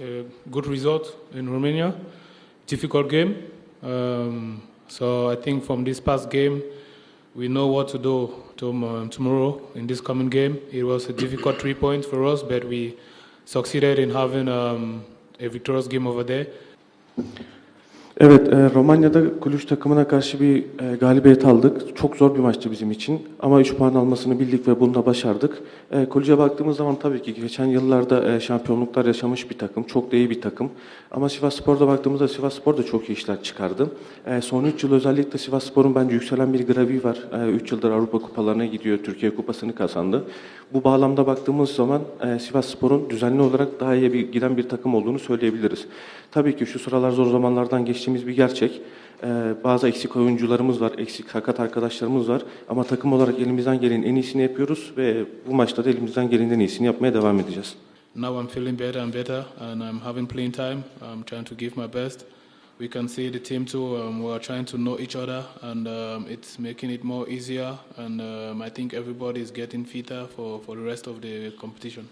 a good result in Romania. Difficult game. Um, so I think from this past game, we know what to do um, tomorrow in this coming game. It was a difficult three points for us, but we succeeded in having um, a victorious game over there. Evet, e, Romanya'da Kulüç takımına karşı bir e, galibiyet aldık. Çok zor bir maçtı bizim için ama 3 puan almasını bildik ve bunu da başardık. E, Kulüç'e baktığımız zaman tabii ki geçen yıllarda e, şampiyonluklar yaşamış bir takım, çok da iyi bir takım. Ama Sivasspor'da baktığımızda Sivasspor da çok iyi işler çıkardı. E, son 3 yıl özellikle Sivasspor'un bence yükselen bir grafiği var. 3 yıldır Avrupa kupalarına gidiyor, Türkiye kupasını kazandı. Bu bağlamda baktığımız zaman e, Sivasspor'un düzenli olarak daha iyi bir giden bir takım olduğunu söyleyebiliriz. Tabii ki şu sıralar zor zamanlardan geçtiğimiz bir gerçek. E, bazı eksik oyuncularımız var, eksik sakat arkadaşlarımız var. Ama takım olarak elimizden gelenin en iyisini yapıyoruz ve bu maçta da elimizden gelenin en iyisini yapmaya devam edeceğiz. Now I'm feeling better and better, and I'm having playing time. I'm trying to give my best. We can see the team too. Um, we are trying to know each other, and um, it's making it more easier. And um, I think everybody is getting fitter for, for the rest of the competition.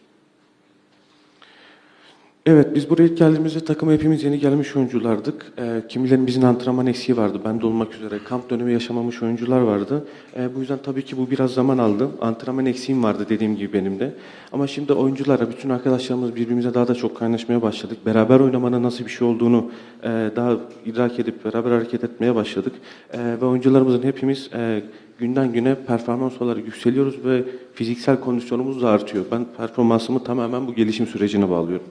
Evet, biz buraya ilk geldiğimizde takıma hepimiz yeni gelmiş oyunculardık. Ee, kimilerimizin antrenman eksiği vardı, ben de olmak üzere. Kamp dönemi yaşamamış oyuncular vardı. Ee, bu yüzden tabii ki bu biraz zaman aldı. Antrenman eksiğim vardı dediğim gibi benim de. Ama şimdi oyunculara, bütün arkadaşlarımız birbirimize daha da çok kaynaşmaya başladık. Beraber oynamanın nasıl bir şey olduğunu e, daha idrak edip beraber hareket etmeye başladık. E, ve oyuncularımızın hepimiz e, günden güne performans olarak yükseliyoruz ve fiziksel kondisyonumuz da artıyor. Ben performansımı tamamen bu gelişim sürecine bağlıyorum.